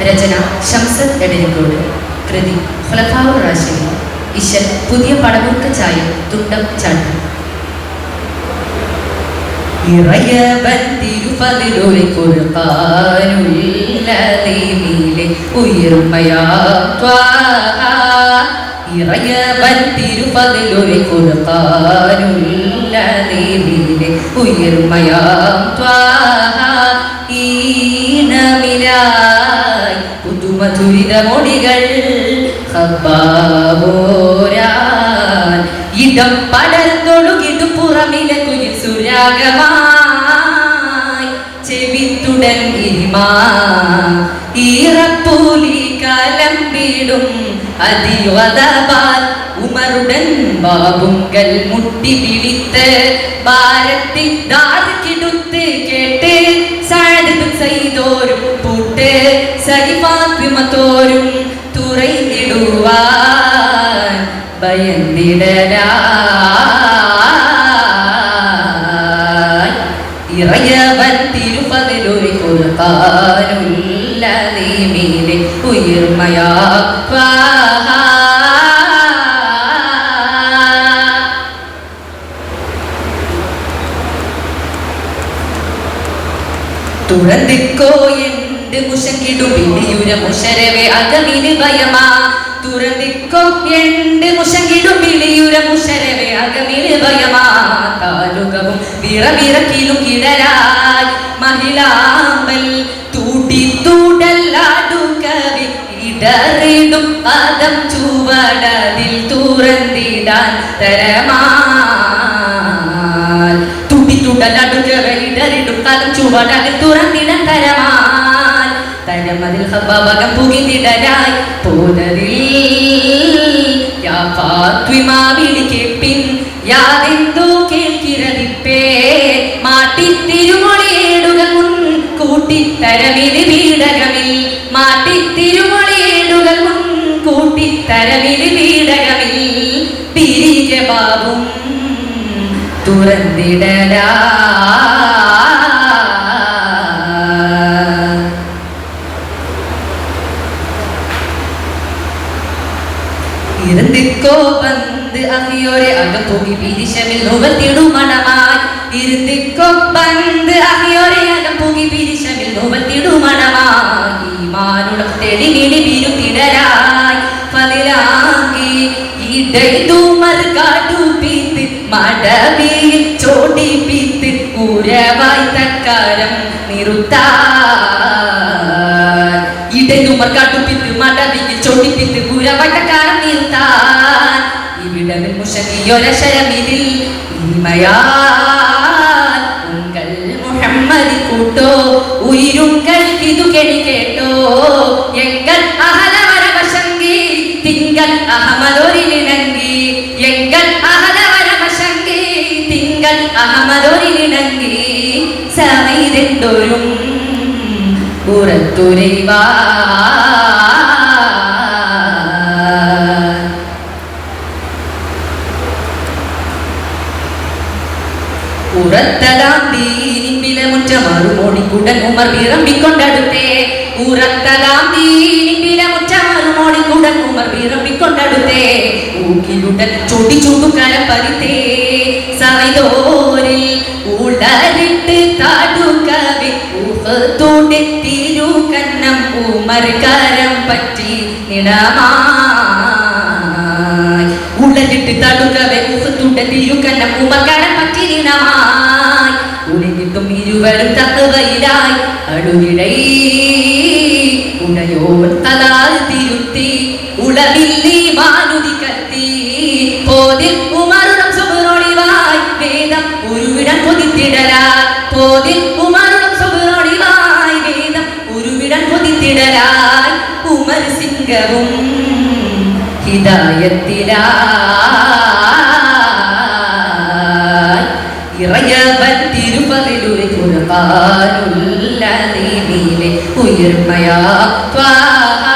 രചന ഷംസദ് എടരിക്കോട് കൃതി ഫലഭാവ റാഷിദി. ഇശൽ പുതിയ പടമുറുക്ക ചായ തുണ്ടം ചാട്ടം ഇറയവൻ തിരുപതിലൊരു കുറുക്കാനുള്ളതീമിലെ ഉയർമയാ ഇറയവൻ ഉയർമയാ പുതുമധുരിത ഇതം പടർന്നൊഴുകിതു പുറമിലെ കുരി സുരാഗമായി. ചെവിത്തുടൻ ഇരിമാ ഈറപ്പൂലി കലമ്പിടും അതിവതപാൽ ഉമറുടൻ ബാബുങ്കൽ മുട്ടി വിളിത്ത് ഭാരത്തിൽ ദാർക്കിടുത്ത് കേട്ട്. സാഴതും ചെയ്തോരും പൂട്ട് സഹിമാത്രിമത്തോരും തുറയിടുവാൻ ഭയന്നിടരാ ഇറയവൻ തിരുപതിലൊരു കൊടുക്കാനുള്ള നീമീലെ ഉയർമയാ. തുറന്നിക്കോ ഇടറിടും. പദം ചുവടതിൽ തുറന്നിടാൻ തരമാ തരമതിൽ ഹബകം പുകിന്നിടരായി പോനതിൽ യാ ഫാത്വിമാ വിളിക്കെപ്പിൻ യാതെന്തോ കേൾക്കിരതിപ്പേ മാട്ടി തിരുമൊഴിയേടുകൾ മുൻ കൂട്ടിത്തരമിത് വീടകമിൽ മാട്ടി തിരുമൊഴിയേടുകൾ മുൻ കൂട്ടിത്തരമിത് വീടകമിൽ പിരിക ബാബും തുറന്നിടരാ പന്ത് അഹിയോരെ അകപ്പൊകി പിരിശമിൽ നുവത്തിടും മണമായി ഇരുന്നിക്കോ പന്ത് അഹിയോരെ അകപ്പൊകി പിരിശമിൽ നുവത്തിടും മണമായി മാനുടം തെളിവിളി വിരുത്തിടരായി പതിലാങ്കി ഇടതുമർ കാട്ടുപീത്ത് മടവിയിൽ ചോടിപ്പീത്ത് ഉരവായി തക്കാരം നിറുത്താ ഇടതുമർ കാട്ടുപിത്ത് മടവിയിൽ ചോടിപ്പിത്ത് ഉരവായി തക്കാരം ഇവിടവിൽ മുഷകിയൊരശരമിതിൽ ഇനിമയാൽ ഉങ്കൾ മുഹമ്മദ് കൂട്ടോ ഉയിരുങ്കൾ ഇതു കെണി കേട്ടോ. എങ്കൽ അഹലവര വശങ്കി തിങ്കൾ അഹമ്മദൊരിലിണങ്കി എങ്കൽ അഹലവര വശങ്കി തിങ്കൾ അഹമ്മദൊരിലിണങ്കി സമയതെന്തോരും പുറത്തുരൈവാ മുറ്റ മറുമോടിക്കുടൻ ഉമർ വിറമ്പിക്കൊണ്ടടുത്തേ മുറ്റ മറുമോടിക്കുടൻ ഉമർ വിറമ്പിക്കൊണ്ടടുത്തേ ഊക്കിലുടൻ ചൊടി ചുണ്ടുകരം പരുത്തേ സൈതോരിൽ ഉളരിട്ട് താടുകവി. ഊഹത്തോടെ തിരുകന്നം ഉമർ പറ്റി നിടമാ. ഉളരിട്ട് തടുകവെ ഊഹത്തോടെ തിരുകന്നം ഉമർ കരം ഇരുവരും തക്കവയിലായി അടുവിടൈ ഉടയോൻ തലാൽ തിരുത്തി ഉളവില്ലി മാനുതി കത്തി. പോതിൽ ഉമറുടം സുബുറൊളിവായി വേദം ഉരുവിടം കൊതിത്തിടലാൽ പോതിൽ ഉമറുടം സുബുറൊളിവായി വേദം ഉരുവിടം കൊതിത്തിടലാൽ ഉമർ സിംഗവും ഹിദായത്തിലായി കുറുകാനുള്ള നീമീലെ ഉയർമയാ ത്വാഹാ